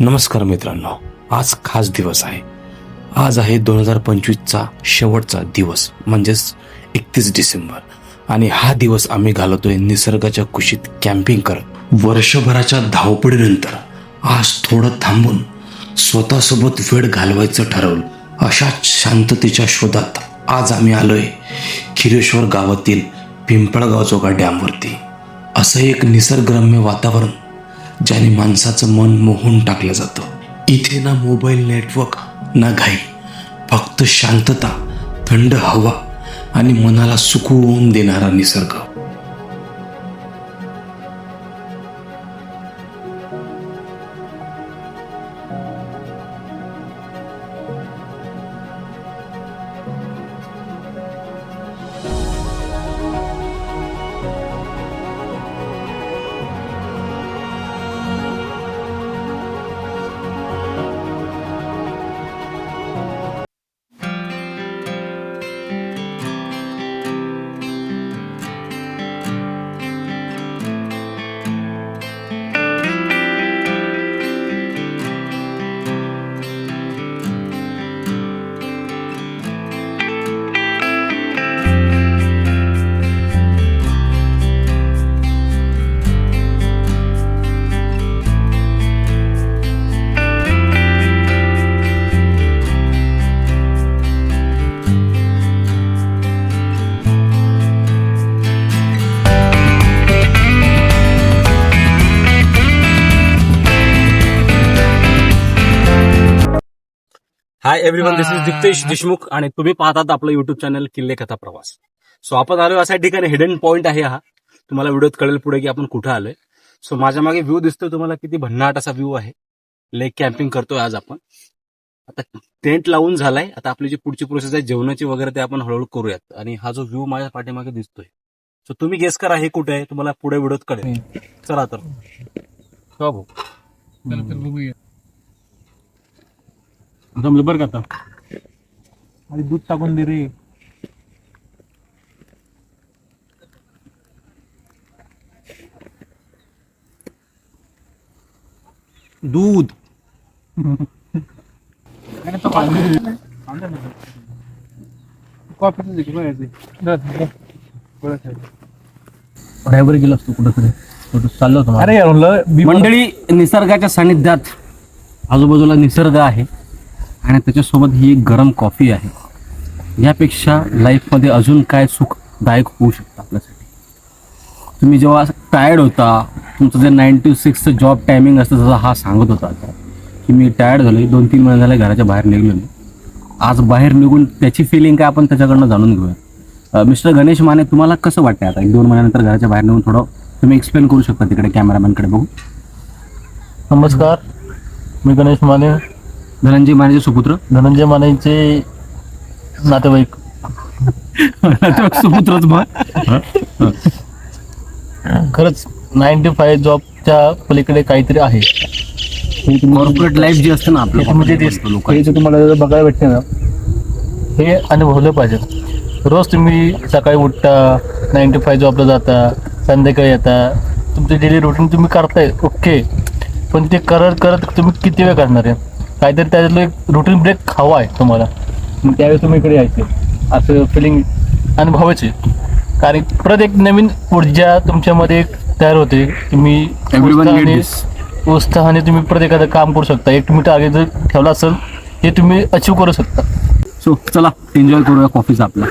नमस्कार मित्रांनो आज खास दिवस आहे. आज आहे दोन हजार पंचवीसचा शेवटचा दिवस म्हणजेच एकतीस डिसेंबर. आणि हा दिवस आम्ही घालवतोय निसर्गाच्या कुशीत कॅम्पिंग करत. वर्षभराच्या धावपळीनंतर आज थोडं थांबून स्वतःसोबत वेळ घालवायचं ठरवलं. अशाच शांततेच्या शोधात आज आम्ही आलोय खिरेश्वर गावातील पिंपळगावजोगा डॅमवरती. असं एक निसर्गरम्य वातावरण ज्याने माणसाचं मन मोहून टाकलं जातं. इथे ना मोबाईल नेटवर्क ना घाई. फक्त शांतता थंड हवा आणि मनाला सुकवून देणारा निसर्ग. Hi everyone this is Diptesh Deshmukh आणि तुम्ही पाहतात आपलं युट्यूब चॅनल किल्ले कथा प्रवास. सो आपण आलो अशा ठिकाणी हिडन पॉइंट आहे हा. तुम्हाला व्हिडिओत कळेल पुढे की आपण कुठं आलोय. सो माझ्या मागे व्ह्यू दिसतोय तुम्हाला किती भन्नाट असा व्ह्यू आहे. लेक कॅम्पिंग करतोय आज आपण. आता टेंट लावून झालाय. आता आपली जी पुढची प्रोसेस आहे जेवणाची वगैरे ते आपण हळूहळू करूयात. आणि हा जो व्ह्यू माझ्या पाठीमागे दिसतोय. सो तुम्ही गेस करा हे कुठे आहे. तुम्हाला पुढे व्हिडिओत कळेल. चला तर. भाऊ जमलं बरं का आता? आणि दूध टाकून दे रे. दूध. कॉफी ड्रायव्हर गेला असतो कुठं कुठं चाललो होतो. अरे म्हणलं मंडळी निसर्गाच्या सानिध्यात आजूबाजूला निसर्ग आहे. आणि त्याच्यासोबत ही एक गरम कॉफी आहे. यापेक्षा लाईफमध्ये अजून काय सुखदायक होऊ शकतं आपल्यासाठी? तुम्ही जेव्हा टायर्ड होता तुमचं जे नाईन टू सिक्सचं जॉब टायमिंग असतं जसं हा सांगत होता आता की मी टायर्ड झालो दोन तीन महिने झाले घराच्या बाहेर निघलो मी आज बाहेर निघून त्याची फिलिंग काय आपण त्याच्याकडनं जाणून घेऊया. मिस्टर गणेश माने तुम्हाला कसं वाटतंय आता? एक दोन महिन्यानंतर घराच्या बाहेर निघून थोडं तुम्ही एक्सप्लेन करू शकता तिकडे कॅमेरामॅनकडे बघू नमस्कार. मी गणेश माने धनंजय मानेचे सुपुत्र? धनंजय मानेचे नातेवाईक. सुपुत्रच मग? खरंच नाईन्टी फाय जॉबच्या पलीकडे काहीतरी आहे. कॉर्पोरेट लाईफ जी असते ना हे म्हणजे ते आपलं हे जे तुम्हाला जर बघायला भेटते ना हे अनुभवलं पाहिजे. रोज तुम्ही सकाळी उठता नाईन्टी फाय जॉबला जाता संध्याकाळी येता तुमचं डेली रुटीन तुम्ही करताय ओके पण ते करत करत तुम्ही किती वेळ करणार आहे? काहीतरी त्याच्यातलं एक रुटीन ब्रेक हवा आहे तुम्हाला. मग त्यावेळेस तुम्ही इकडे यायचे. असं फिलिंग अनुभवायचे. कारण परत एक नवीन ऊर्जा तुमच्यामध्ये एक तयार होते. तुम्ही Everyone need उत्साहाने- this. उत्साहाने तुम्ही परत एखादं काम करू शकता. एक तुम्ही टार्गेट जर ठेवला असेल हे तुम्ही अचीव करू शकता. सो चला एन्जॉय करूया कॉफीचा आपला.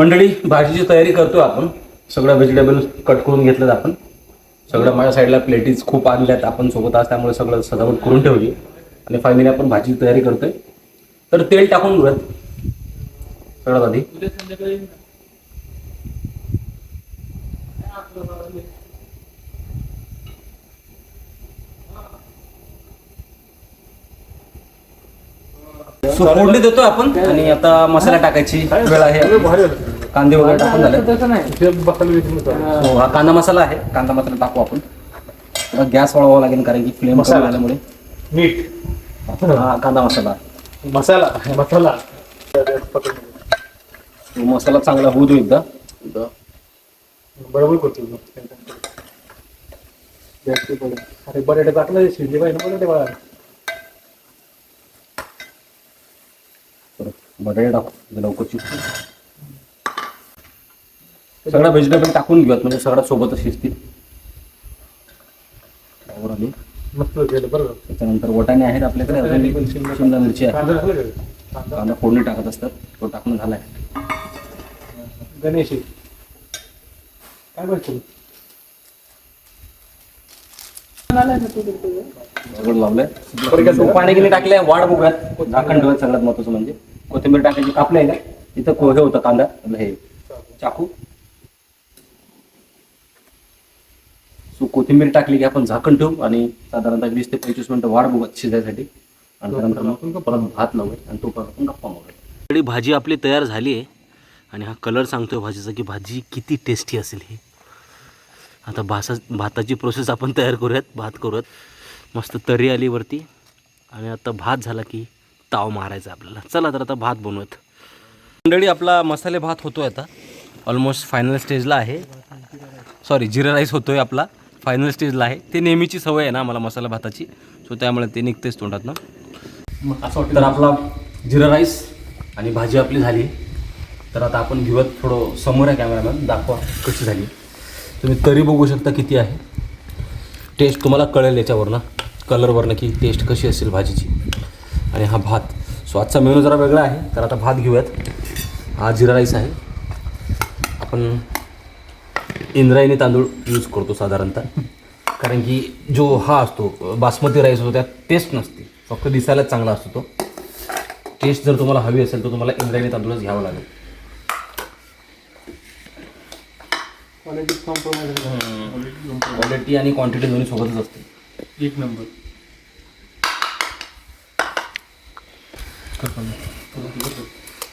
मंडळी भाजीची तयारी करतो आपण. सगळं व्हेजिटेबल कट करून घेतलं आपण. सगळं माझ्या साईडला प्लेटीज खूप आणल्यात. आपण सोबत आज त्यामुळे सगळं सजावट करून ठेवली. आणि फायनली आपण भाजीची तयारी करतोय. तर तेल टाकून घेऊयात. सगळ्यात आधी. फोडणी देतो आपण. आणि आता मसाला टाकायची वेळ आहे. कांदे वगैरे टाकून झाले. हो. हा कांदा मसाला आहे. कांदा मसाला टाकू आपण. गॅस वाढवावा लागेल कारण की फ्लेम मसाला. झाल्यामुळे. मीठ. हा कांदा मसाला. मसाला. मसाला. तो मसाला चांगला होऊ दे एकदा. बरोबर करतो अरे बटाटे टाकलं शिजली पाहिजे ना बटाटे बाळा परत बटाटे टाकू. म्हणजे लवकर शिजतील सगळं व्हेजिटेबल टाकून घेऊयात म्हणजे सगळ्या सोबतच शिजतील. त्यावर आली. मस्त केलं बरं त्याच्यानंतर वटाणे आहेत आपल्याकडे अजून शिमला मिरची आहे. कांदा झालं का? कांदा कांदा फोडणी टाकत असतात तो टाकून झालाय. गणेश काय करतो? लावलंय. तो पाणी टाकलंय वाढ बघूयात. झाकण ठेवत सगळ्यात महत्वाचं म्हणजे. कोथिंबीर टाकायची कापलंय ना? इथं को- हे होतं कांदा. आपलं हे चाकू. सो कोथिंबीर टाकली की आपण झाकण ठेवू आणि साधारणतः वीस ते पंचवीस मिनिटं वाढ बघत शिजायसाठी. आणि त्यानंतर मग परत भात लावूया आणि तो परत आपण गप्पा मारूया भाजी आपली तयार झाली आहे आणि हा कलर सांगतोय भाजीचा की भाजी किती टेस्टी असेल ही. आता भासा भाताची प्रोसेस आपण तयार करूयात भात करूयात. मस्त तरी आली वरती आणि आता भात झाला की ताव मारायचा आपल्याला. चला तर आता भात बनवूयात. मंडळी आपला मसाले भात होतोय आता. ऑलमोस्ट फायनल स्टेजला आहे. सॉरी जिरा राईस होतोय आपला. फायनल स्टेजला आहे. ते नेहमीची सवय आहे ना मला मसाला भाताची. सो त्यामुळे ते निघतेच तोंडात ना. असं वाटतं तर आपला जिरा राईस आणि भाजी आपली झाली. तर आता आपण घेऊयात थोडं समोर आहे कॅमेरामॅन दाखवा कशी झाली. तुम्ही तरी बघू शकता किती आहे. टेस्ट तुम्हाला कळेल याच्यावरनं. कलरवरनं की टेस्ट कशी असेल भाजीची. आणि हा भात. सो आजचा मेनू जरा वेगळा आहे. तर आता भात घेऊयात. हा जिरा राईस आहे. आपण इंद्रायणी तांदूळ यूज करतो साधारणतः. कारण की जो हा असतो बासमती राईस असतो त्यात टेस्ट नसते. फक्त दिसायला चांगला असतो तो. टेस्ट जर तुम्हाला हवी असेल तर तुम्हाला इंद्रायणी तांदूळच घ्यावा लागेल. क्वालिटी आणि क्वांटिटी दोन्ही सोबतच असते. एक नंबर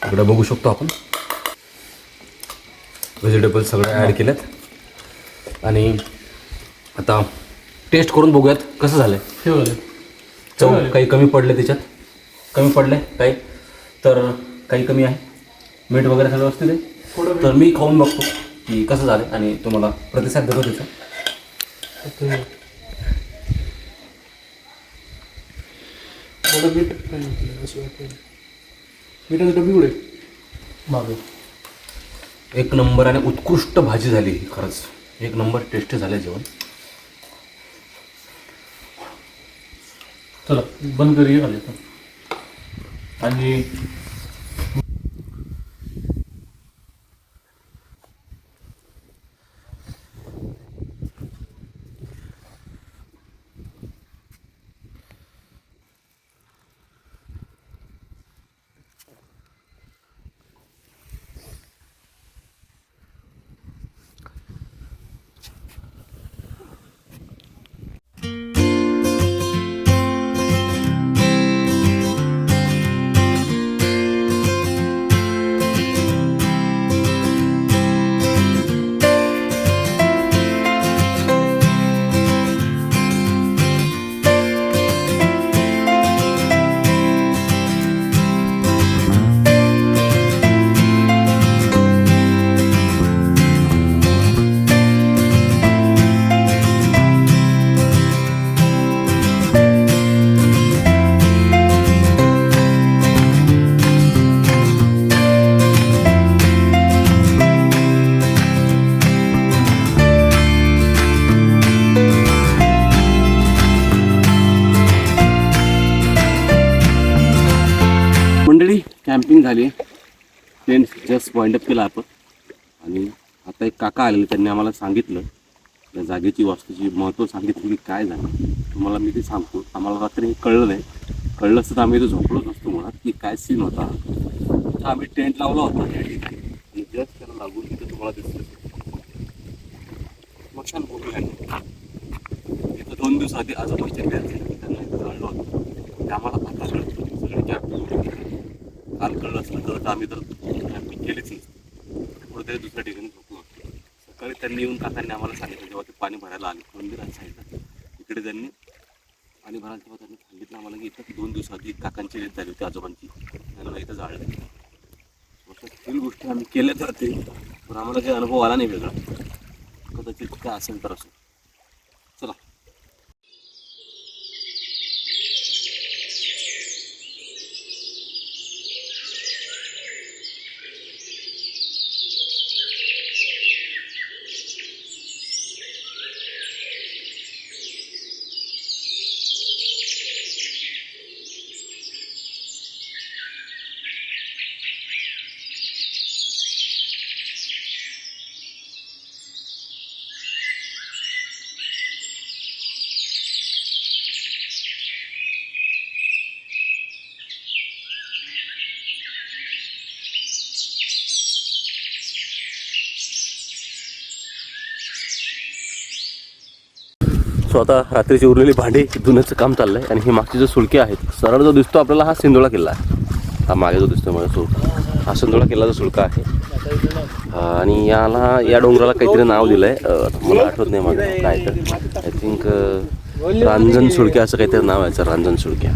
इकडे बघू शकतो आपण. व्हेजिटेबल सगळे ॲड केलेत आणि आता टेस्ट करून बघूयात कसं झालं आहे चव काही कमी पडले त्याच्यात? कमी पडले काही? तर काही कमी आहे. मीठ वगैरे सगळं व्यवस्थित आहे? तर मी खाऊन बघतो की कसं झालं आणि तुम्हाला प्रतिसाद देतो त्याचा. मिठाचं डबी कुठे मागे. एक नंबर आणि उत्कृष्ट भाजी झाली खरंच. एक नंबर टेस्ट झालं जेवण. चला बंद करूया आले तर आणि जस्ट पॉईंट अप केला आपण. आणि आता एक काका आलेले त्यांनी आम्हाला सांगितलं या जागेची वास्तूची महत्त्व सांगितलं की काय झालं. तुम्हाला मी ते सांगतो. आम्हाला रात्री हे कळलं नाही. कळलं असतं तर आम्ही इथं झोपलोच असतो म्हणा की काय सीन होता. तर आम्ही टेंट लावला होता. त्या ठिकाणी आणि जस्ट त्याला लागून तिथं तुम्हाला दिसलं. छान आहे. इथं दोन दिवस आधी आजोबाच्या डेथ त्यांना इथं जाळलं होतं. ते आम्हाला आता कळलं सगळे काल कळलं असलं तर आम्ही तर कॅम्पिंग केलीच नसती. कुठेतरी दुसऱ्या ठिकाणी झोपलो होतो. सकाळी त्यांनी येऊन काकांनी आम्हाला सांगितलं जेव्हा ते पाणी भरायला आले मंदिरात सांगितलं इकडे त्यांनी पाणी भरायला तेव्हा त्यांनी सांगितलं आम्हाला की इथं दोन दिवस काकांची डेथ झाली होती आजोबांची. त्यांना इथं जाळलं. अशा तीन गोष्टी आम्ही केल्या तर ते पण आम्हाला काही अनुभव आला नाही वेगळा. कदाचित काय असेल तर असो. सो आता रात्रीची उरलेली भांडी धुण्याचं काम चाललं आहे आणि हे मागचे जे सुळके आहेत सरळ जो दिसतो आपल्याला हा सिंधोळा किल्ला आहे. हा मागे जो दिसतो मला सुळका. हा सिंधुळा किल्लाचा सुळका आहे. आणि याला या डोंगराला काहीतरी नाव दिलं आहे मला आठवत नाही माझं काय तर. आय थिंक रांजण सुळक्या असं काहीतरी नाव आहे याचं, रांजण सुळक्या.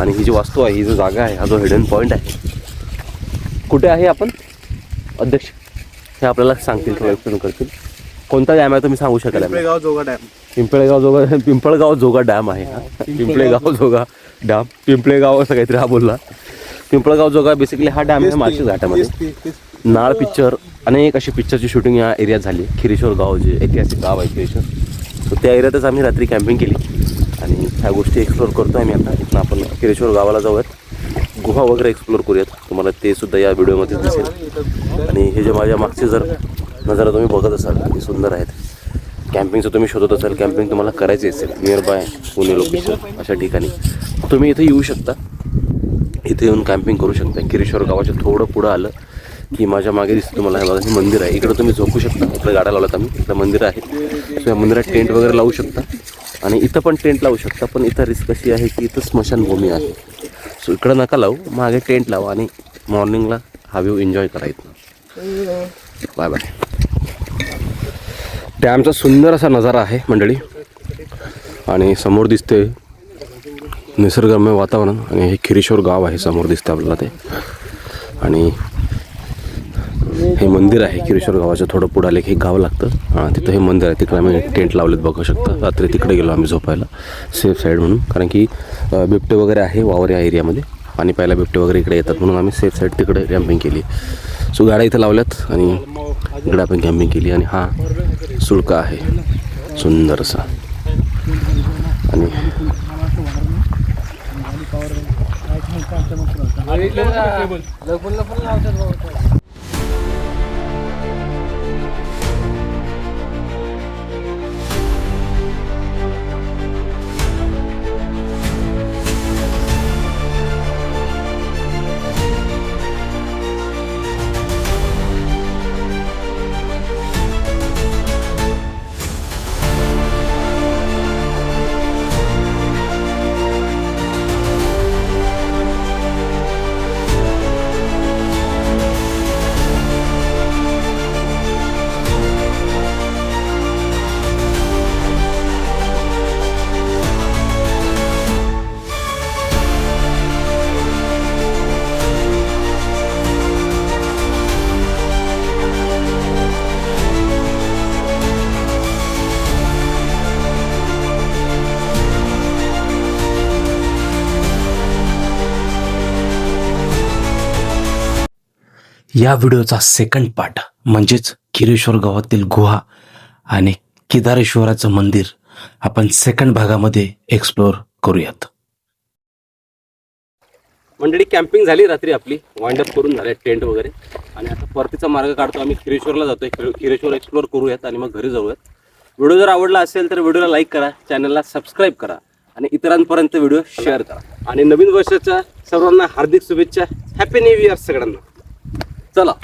आणि ही जी वास्तू आहे ही जो जागा आहे हा जो हिडन पॉईंट आहे कुठे आहे आपण? अध्यक्ष. हे आपल्याला सांगतील किंवा एक्सप्लेन करतील. कोणता डॅम आहे तुम्ही सांगू शकाल आम्हाला? पिंपळेगाव जोगा डॅम पिंपळेगाव जोगा पिंपळगाव जोगा डॅम आहे हा. पिंपळेगाव जोगा डॅम पिंपळेगाव असं काहीतरी हा बोलला. पिंपळगाव जोगा बेसिकली हा डॅम आहे माळशेज घाटामध्ये. नाळ पिक्चर अनेक अशी पिक्चरची शूटिंग या एरियात झाली. खिरेश्वर गाव जे ऐतिहासिक गाव आहे खिरेश्वर. सो त्या एरियातच आम्ही रात्री कॅम्पिंग केली. आणि ह्या गोष्टी एक्सप्लोर करतो आम्ही आता. इथनं आपण खिरेश्वर गावाला जाऊयात. गुहा वगैरे एक्सप्लोर करूयात. तुम्हाला ते सुद्धा या व्हिडिओमध्ये दिसेल. आणि हे जे माझ्या मागचे जर नजारा तुम्ही बघत असाल ते सुंदर आहेत. कॅम्पिंगचं तुम्ही शोधत असाल कॅम्पिंग तुम्हाला करायचे असेल नियर बाय पुणे लोकेशन अशा ठिकाणी. तुम्ही इथे येऊ शकता. इथे येऊन कॅम्पिंग करू शकता. किरेश्वर गावाच्या थोडं पुढं आलं की माझ्या मागे दिसतं तुम्हाला. हे बघा हे मंदिर आहे. इकडं तुम्ही झोपू शकता. इकडे गाड्या लावल्यात आम्ही. इथं मंदिर आहे. सो या मंदिरात टेंट वगैरे लावू शकता. आणि इथं पण टेंट लावू शकता. पण इथं रिस्क अशी आहे की इथं स्मशानभूमी आहे. सो इकडं नका लावू. मागे टेंट लावा आणि मॉर्निंगला हा व्ह्यू एन्जॉय करा इथनं. बाय बाय डॅमचा सुंदर असा नजारा आहे मंडळी. आणि समोर दिसते निसर्गरम्य वातावरण आणि हे खिरेश्वर गाव आहे समोर दिसतं आपल्याला ते. आणि हे मंदिर आहे खिरेश्वर गावाच्या थोडं पुढं आले की हे गाव लागतं. हां तिथं हे मंदिर आहे. तिकडे आम्ही टेंट लावलेत बघू शकता. रात्री तिकडे गेलो आम्ही झोपायला. सेफ साईड म्हणून. कारण की बिबटे वगैरे आहे वावर या एरियामध्ये. पाणी प्यायला बिबटे वगैरे इकडे येतात. म्हणून आम्ही सेफ साईड तिकडे कॅम्पिंग केली. सो गाड्या इथं लावल्यात आणि इकडे आपण कॅम्पिंग केली आणि हा सुळका आहे. सुंदर असा आणि या व्हिडिओचा सेकंड पार्ट म्हणजेच खिरेश्वर गावातील गुहा आणि केदारेश्वराचं मंदिर आपण सेकंड भागामध्ये एक्सप्लोर करूयात. मंडळी कॅम्पिंग झाली रात्री आपली. वाइंडअप करून झाले टेंट वगैरे. आणि आता परतीचा मार्ग काढतो. आम्ही खिरेश्वरला जातोय. खिरे- खिरेश्वर एक्सप्लोर करूयात आणि मग घरी जाऊयात. व्हिडिओ जर आवडला असेल तर व्हिडिओला लाईक करा. चॅनलला सबस्क्राईब करा. आणि इतरांपर्यंत व्हिडिओ शेअर करा. आणि नवीन वर्षाच्या सर्वांना हार्दिक शुभेच्छा. हॅपी न्यू इयर सगळ्यांना. 在了。